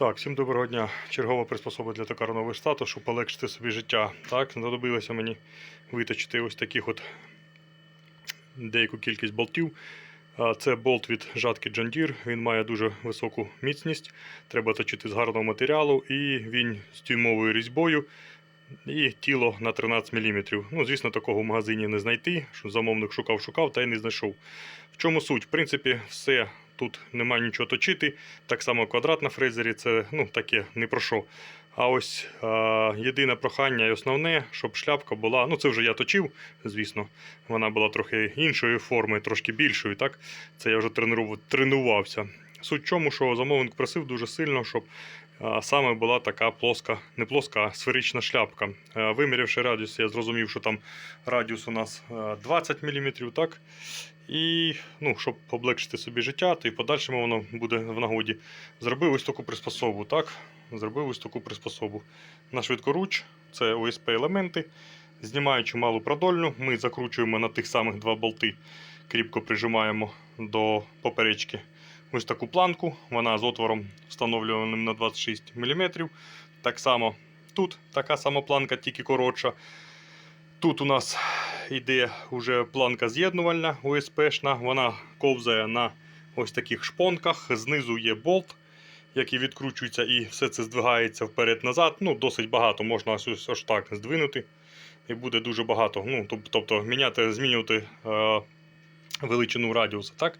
Так, всім доброго дня. Чергова приспособа для токарного верстату, щоб полегшити собі життя. Так, знадобилося мені виточити ось таких от деяку кількість болтів. Це болт від жатки John Deere. Він має дуже високу міцність. Треба точити з гарного матеріалу, і він з тюймовою різьбою. І тіло на 13 мм. Ну, звісно, такого в магазині не знайти. Замовник шукав-шукав та й не знайшов. В чому суть? В принципі, все тут немає нічого точити. Так само квадрат на фрезері це ну, таке не про що. А ось а, єдине прохання і основне, щоб шляпка була. Ну, це вже я точив, звісно. Вона була трохи іншої форми, трошки більшою. так? Це я вже тренував, тренувався. Суть в чому, що замовник просив дуже сильно, щоб саме була така плоска, не плоска, а сферична шляпка. Вимірявши радіус, я зрозумів, що там радіус у нас 20 мм, так? І ну, щоб облегшити собі життя, то і в подальшому воно буде в нагоді. Зробив ось таку приспособу. так? Зробив ось таку приспособу. На швидкоруч це ОСП елементи. Знімаючи малу продольну, ми закручуємо на тих самих два болти, кріпко прижимаємо до поперечки ось таку планку. Вона з отвором встановлюваним на 26 мм. Так само тут така сама планка, тільки коротша. Тут у нас йде вже планка з'єднувальна ОСПшна. Вона ковзає на ось таких шпонках. Знизу є болт, який відкручується, і все це здвигається вперед-назад. Ну, досить багато, можна ось, ось так здвинути. І буде дуже багато. Ну, Тобто міняти, змінювати е, величину радіуса. Так?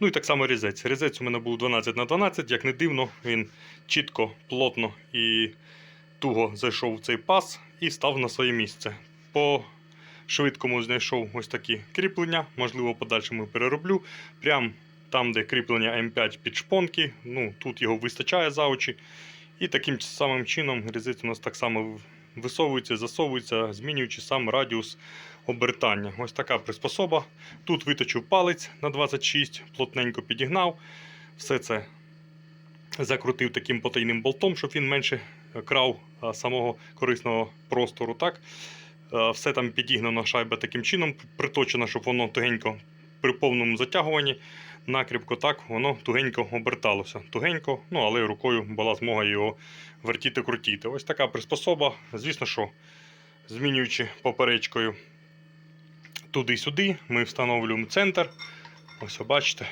Ну і так само різець. Різець у мене був 12 на 12 як не дивно, він чітко, плотно і туго зайшов в цей пас і став на своє місце. По швидкому знайшов ось такі кріплення, можливо, подальшому перероблю. Прям там, де кріплення М5 під шпонки, ну, тут його вистачає за очі. І таким самим чином різець у нас так само висовується, засовується, змінюючи сам радіус обертання. Ось така приспособа. Тут виточив палець на 26, плотненько підігнав. Все це закрутив таким потайним болтом, щоб він менше крав самого корисного простору. Так? Все там підігнано шайба таким чином, приточено, щоб воно тугенько при повному затягуванні накріпко так воно тугенько оберталося. Тугенько, ну але рукою була змога його вертіти, крутіти. Ось така приспособа. Звісно, що змінюючи поперечкою туди-сюди, ми встановлюємо центр. Ось бачите.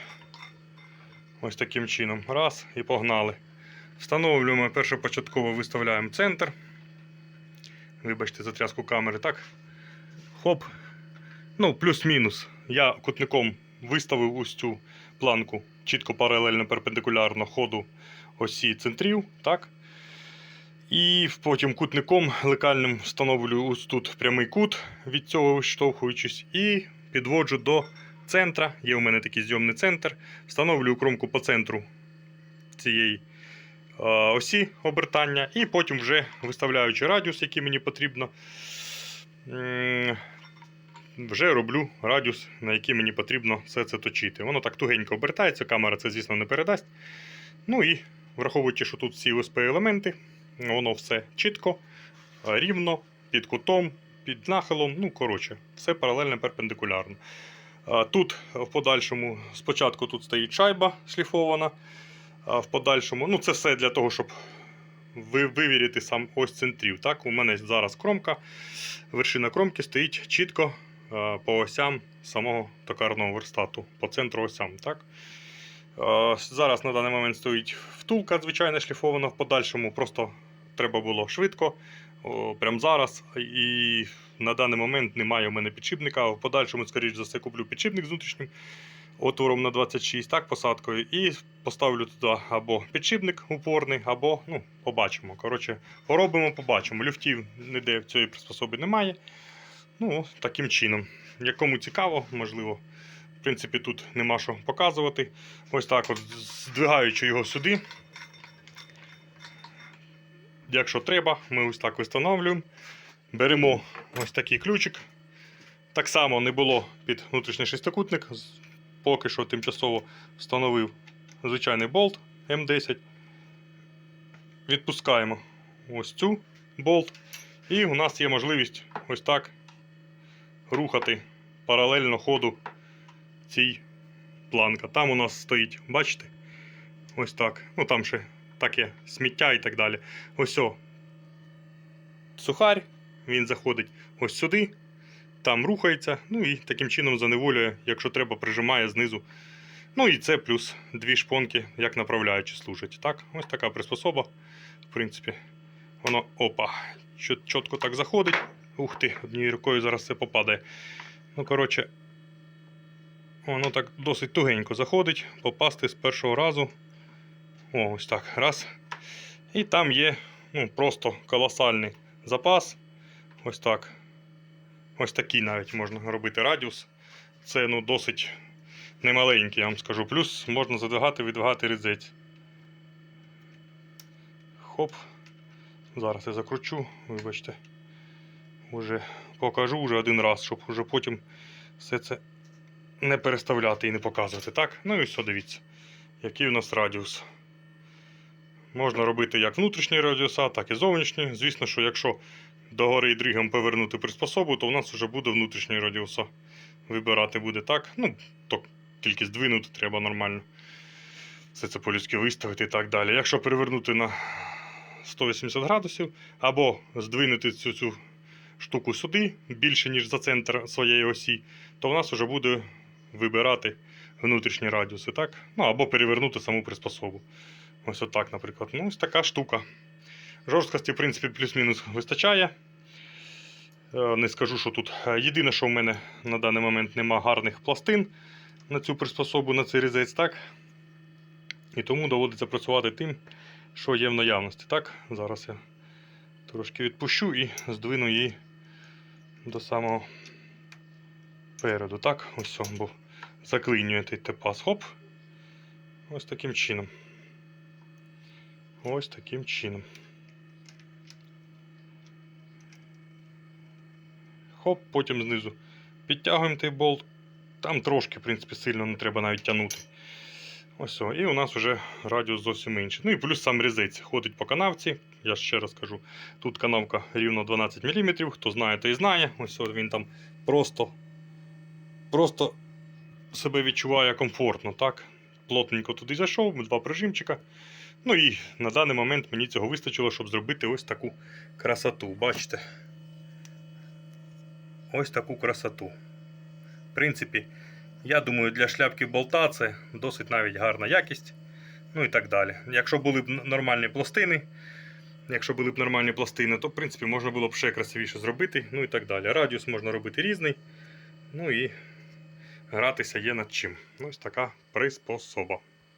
Ось таким чином. Раз і погнали. Встановлюємо першопочатково виставляємо центр. Вибачте, за тряску камери, так? Хоп. Ну, плюс-мінус. Я кутником виставив ось цю планку чітко паралельно перпендикулярно ходу осі центрів. так? І потім кутником лекальним встановлюю ось тут прямий кут від цього виштовхуючись, і підводжу до центра. Є у мене такий зйомний центр. Встановлюю кромку по центру цієї осі обертання, і потім вже виставляючи радіус, який мені потрібно, вже роблю радіус, на який мені потрібно все це точити. Воно так тугенько обертається, камера це, звісно, не передасть. Ну і враховуючи, що тут всі ОСП елементи, воно все чітко, рівно, під кутом, під нахилом. Ну, коротше, все паралельно перпендикулярно. Тут в подальшому спочатку тут стоїть шайба шліфована. А в подальшому, ну це все для того, щоб ви- вивіряти сам ось центрів. Так, у мене зараз кромка, вершина кромки стоїть чітко по осям самого токарного верстату, по центру осям. Так? Е, Зараз на даний момент стоїть втулка, звичайно, шліфована в подальшому. Просто треба було швидко, прямо зараз. І на даний момент немає у мене підшипника. В подальшому, скоріш за все, куплю підшипник з внутрішнім отвором на 26, так, посадкою, і поставлю туди або підшипник упорний, або ну, побачимо. Коротше, поробимо, побачимо. Люфтів ніде в цій приспособі немає. Ну, таким чином. Якому цікаво, можливо. В принципі, тут нема що показувати. Ось так, от, здвигаючи його сюди. Якщо треба, ми ось так встановлюємо. Беремо ось такий ключик. Так само не було під внутрішній шестикутник. Поки що тимчасово встановив звичайний болт М10. Відпускаємо ось цю болт. І у нас є можливість ось так рухати паралельно ходу цій планка. Там у нас стоїть, бачите? Ось так. Ну там ще таке сміття і так далі. Ось о, сухарь, він заходить ось сюди, там рухається, ну і таким чином заневолює, якщо треба, прижимає знизу. Ну і це плюс дві шпонки, як направляючі служать. Так, ось така приспособа. В принципі, воно опа, чітко так заходить. Ух ти, однією рукою зараз це попадає. Ну, коротше, воно так досить тугенько заходить, попасти з першого разу. О, ось так. Раз. І там є ну, просто колосальний запас. Ось так. Ось такий навіть можна робити радіус. Це ну, досить немаленький, я вам скажу. Плюс можна задвигати, відвигати різець. Хоп. Зараз я закручу, вибачте. Уже покажу вже один раз, щоб уже потім все це не переставляти і не показувати. Так? Ну і все, дивіться, який у нас радіус. Можна робити як внутрішні радіуса, так і зовнішні. Звісно, що якщо догори і дригом повернути приспособу, то у нас вже буде внутрішній радіуса. Вибирати буде так. Ну, то тільки здвинути треба нормально. Все це по-людськи виставити і так далі. Якщо перевернути на 180 градусів, або здвинути цю, цю штуку сюди більше, ніж за центр своєї осі, то в нас вже буде вибирати внутрішні радіуси, так? Ну, або перевернути саму приспособу. Ось отак, наприклад. Ну, ось така штука. Жорсткості, в принципі, плюс-мінус вистачає. Е, Не скажу, що тут. Е, Єдине, що в мене на даний момент нема гарних пластин на цю приспособу, на цей різець, так? І тому доводиться працювати тим, що є в наявності. Так, зараз я трошки відпущу і здвину її до самого переду. Так, ось бо заклинює той тепас. Хоп. Ось таким чином. Ось таким чином. Хоп, потім знизу підтягуємо той болт. Там трошки, в принципі, сильно не треба навіть тягнути. Ось і у нас вже радіус зовсім інший. Ну і плюс сам різець ходить по канавці. Я ще раз кажу, тут канавка рівно 12 мм. Хто знає, той знає. Ось він там просто, просто себе відчуває комфортно. так? Плотненько туди зайшов, два прижимчика. Ну і на даний момент мені цього вистачило, щоб зробити ось таку красоту. Бачите? Ось таку красоту. В принципі, я думаю, для шляпки болта це досить навіть гарна якість. Ну і так далі. Якщо були б нормальні пластини, якщо були б нормальні пластини, то в принципі можна було б ще красивіше зробити. Ну і так далі. Радіус можна робити різний. Ну і гратися є над чим. Ось така приспособа.